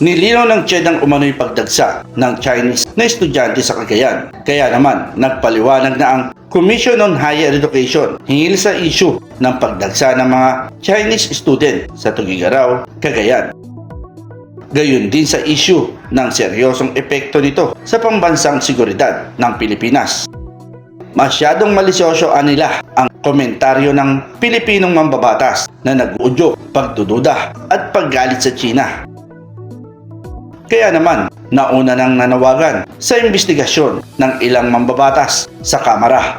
Nilinaw ng CHED ang umano'y pagdagsa ng Chinese na estudyante sa Cagayan. Kaya naman, nagpaliwanag na ang Commission on Higher Education hinggil sa issue ng pagdagsa ng mga Chinese student sa Tugigaraw, Cagayan. Gayon din sa issue ng seryosong epekto nito sa pambansang seguridad ng Pilipinas. Masyadong malisyoso anila ang komentaryo ng Pilipinong mambabatas na nag-uudyok, pagdududa at paggalit sa China. Kaya naman, nauna nang nanawagan sa investigasyon ng ilang mambabatas sa Kamara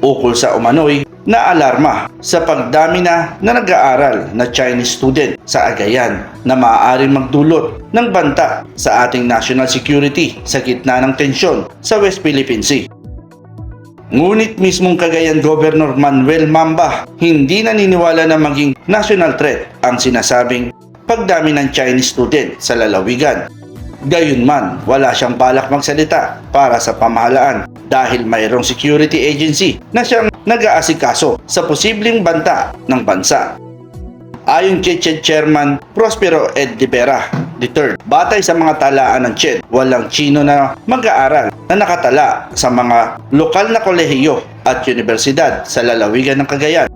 ukol sa umano'y na alarma sa pagdami na na nag-aaral na Chinese student sa Agayan na maaaring magdulot ng banta sa ating national security sa gitna ng tensyon sa West Philippine Sea. Ngunit mismong Cagayan Governor Manuel Mamba hindi naniniwala na maging national threat ang sinasabing pagdami ng Chinese student sa lalawigan. Gayunman, wala siyang balak magsalita para sa pamahalaan dahil mayroong security agency na siyang nag-aasikaso sa posibleng banta ng bansa. Ayon kay CHED Chairman Prospero Ed de Vera III, batay sa mga talaan ng CHED, walang Chino na mag-aaral na nakatala sa mga lokal na kolehiyo at universidad sa lalawigan ng Cagayan.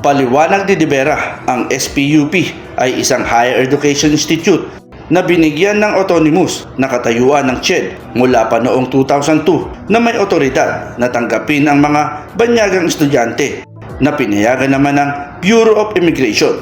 Paliwanag ni De Vera, ang SPUP ay isang higher education institute na binigyan ng autonomous na katayuan ng CHED mula pa noong 2002 na may otoridad na tanggapin ang mga banyagang estudyante na pinayagan naman ng Bureau of Immigration.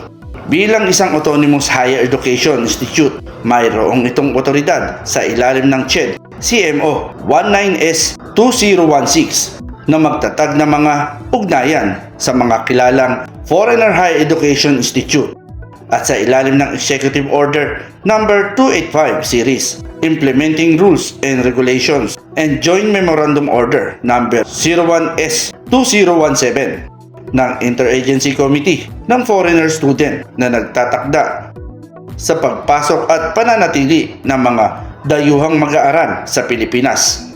Bilang isang autonomous higher education institute, mayroong itong otoridad sa ilalim ng CHED CMO 19S2016 na magtatag ng mga ugnayan sa mga kilalang Foreigner Higher Education Institute at sa ilalim ng Executive Order Number 285 Series Implementing Rules and Regulations and Joint Memorandum Order Number 01S2017 ng Interagency Committee ng Foreigner Student na nagtatakda sa pagpasok at pananatili ng mga dayuhang mag-aaral sa Pilipinas.